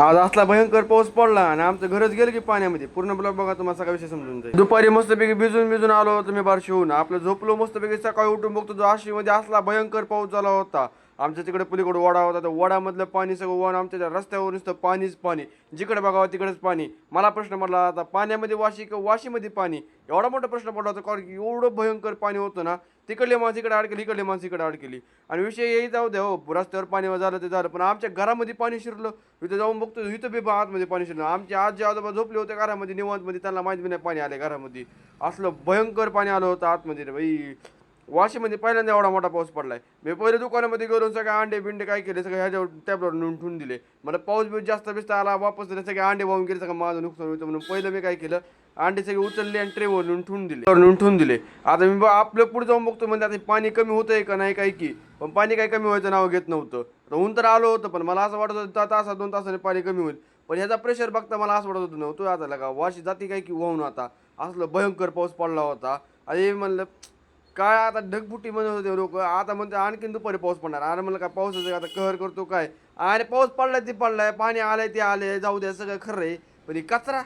आज असला भयंकर पाऊस पडला आणि आमचं घरच गेलं की पाण्यामध्ये. पूर्ण ब्लॉक बघा तुम्हाला सगळा विषय समजून जाईल. दुपारी मस्तपैकी भिजून भिजून आलो होतो मी बारशी होऊन आपलं झोपलो मस्तपैकी सकाळी उठून बघतो जो आशीमध्ये असला भयंकर पाऊस झाला होता. आमच्या तिकडे पलीकडे वडा होता तर वडामधलं पाणी सगळं वन आमच्या रस्त्यावर नुसतं पाणीच पाणी. जिकडे बघावं तिकडेच पाणी. मला प्रश्न पडला आता पाण्यामध्ये वाशी किंवा वाशीमध्ये पाणी? एवढा मोठा प्रश्न पडला होता कारण की एवढं भयंकर पाणी होतं ना तिकडले माणसं इकडे अडकली इकडले माणसं इकडे अडकली. आणि विषय येई जाऊ द्या हो रस्त्यावर पाणी झालं ते झालं पण आमच्या घरामध्ये पाणी शिरलं. इथं जाऊन बघतो इथं बी आतमध्ये पाणी शिरलं. आमचे आजी आजोबा झोपले होते घरामध्ये निवांतमध्ये त्यांना माहिती नाही पाणी आले घरामध्ये. असलं भयंकर पाणी आलं होतं आतमध्ये रे बाई. वाशीमध्ये पहिल्यांदा एवढा मोठा पाऊस पडलाय. मी पहिले दुकानामध्ये गेलो सगळे अंडे बिंडे काय केले सगळे ह्याच्यावर टॅबलेट नेऊन ठेवून दिले. मला पाऊस बी जास्त बिस्त आला वापस दिले सगळे अंडे वाहून गेले सगळं माझं नुकसान होतं म्हणून पहिलं मी काय केलं अंडे सगळे उचलले आणि ट्रेवर नेऊन ठेवून दिले. वर नेऊन ठेवून दिले. आता मी बा- आपलं पुढे जाऊन बघतो म्हणजे आता पाणी कमी होतंय का नाही काय की पण पाणी काही कमी व्हायचं नाव घेत नव्हतं. तर ऊन तर आलो होतं पण मला असं वाटत होतं ता- तासात दोन तासाने पाणी कमी होईल. पण ह्याचा प्रेशर बघता मला असं वाटत होतं नव्हतं आता लगा. वाशी जाती काय की वाहून आता. असलं भयंकर पाऊस पडला होता. आणि म्हणलं काय आता ढगफुटी म्हणत होते लोक. आता म्हणते आणखीन दुपारी पाऊस पडणार. अरे म्हणलं काय पावसाचं आता कहर करतो काय? अरे पाऊस पडलाय ते पडलाय. पाणी आलंय ते आले जाऊ द्या सगळं खरं आहे. पण हे कचरा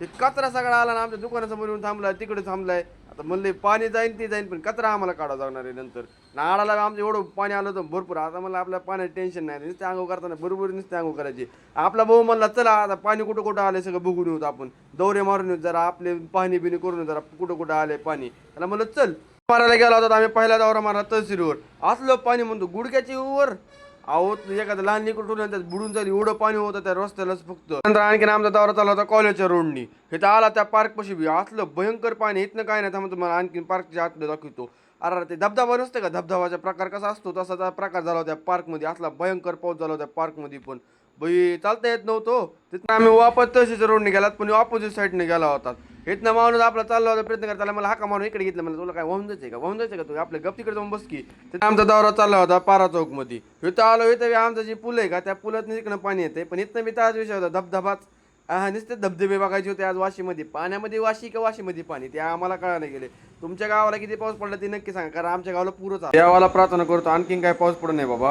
हे कचरा सगळा आला ना आमच्या दुकानासमोर येऊन थांबलाय तिकडे थांबलाय. आता म्हणले पाणी जाईन ते जाईन पण कचरा आम्हाला काढा जाणार आहे नंतर. नाळाला आमचं एवढं पाणी आलं होतं भरपूर. आता मला आपल्या पाण्यात टेन्शन नाही. नुसते आंघोळ करताना बरोबर नुसते आंघोळ करायची. आपला भाऊ म्हणला चला आता पाणी कुठं कुठं आलं सगळं बघून येऊ आपण. दौरे मारून येऊ जरा. आपले पाणी बिणी करून येऊ जरा. कुठं कुठं आले पाणी. त्याला म्हणलं चल. मारायला गेला होता आम्ही पहिला दौरा मारला तहसीलवर. असलं पाणी म्हणतो गुडघ्याची वर. अहो एखादं लहान निकडून त्यात बुडून जाईल एवढं पाणी होतं त्या रस्त्यालाच फक्त. नंतर आणखीन आमचा दौरा चालला होता कॉलेजच्या रोडनी इथं आला त्या पार्क पशी बी. असलं भयंकर पाणी इथनं काय नाही थांबतो मला आणखीन पार्कच्या आतलं दाखवतो. अरे ते धबधबा नसते का? धबधबाचा प्रकार कसा असतो तसा प्रकार झाला होता पार्कमध्ये असला भयंकर पाऊस झाला होता पार्कमध्ये पण. बाई चालता येत नव्हतो. तिथं आम्ही वापस तहसीलच्या रोडने गेलात पण ऑपोजिट साईडने गेला होता. इथनं माणूस आपला चालला होता प्रयत्न करताना मला हाका मारून इकडे घेतलं? मला तुला काय वाहून जायचं का? वाहून जायचं का तू? आपल्या गप तिकडे जाऊन बस की. तिथं आमचा दौरा चालला होता पारा चौकमध्ये. इथं आलो इथं आमचं जे पूल आहे का त्या पुलात इकडं पाणी येते पण इथनं मी त्याच विषय होता धबधबाच. हा नुसते धबधबे बघायचे होते आज वाशीमध्ये. पाण्यामध्ये वाशी का वाशीमध्ये पाणी? ते आम्हाला कळायला गेले. तुमच्या गावाला किती पाऊस पडला ते नक्की सांगा कारण आमच्या गावाला पुरच देवाला प्रार्थना करतो आणखीन काय पाऊस पडू नये बाबा.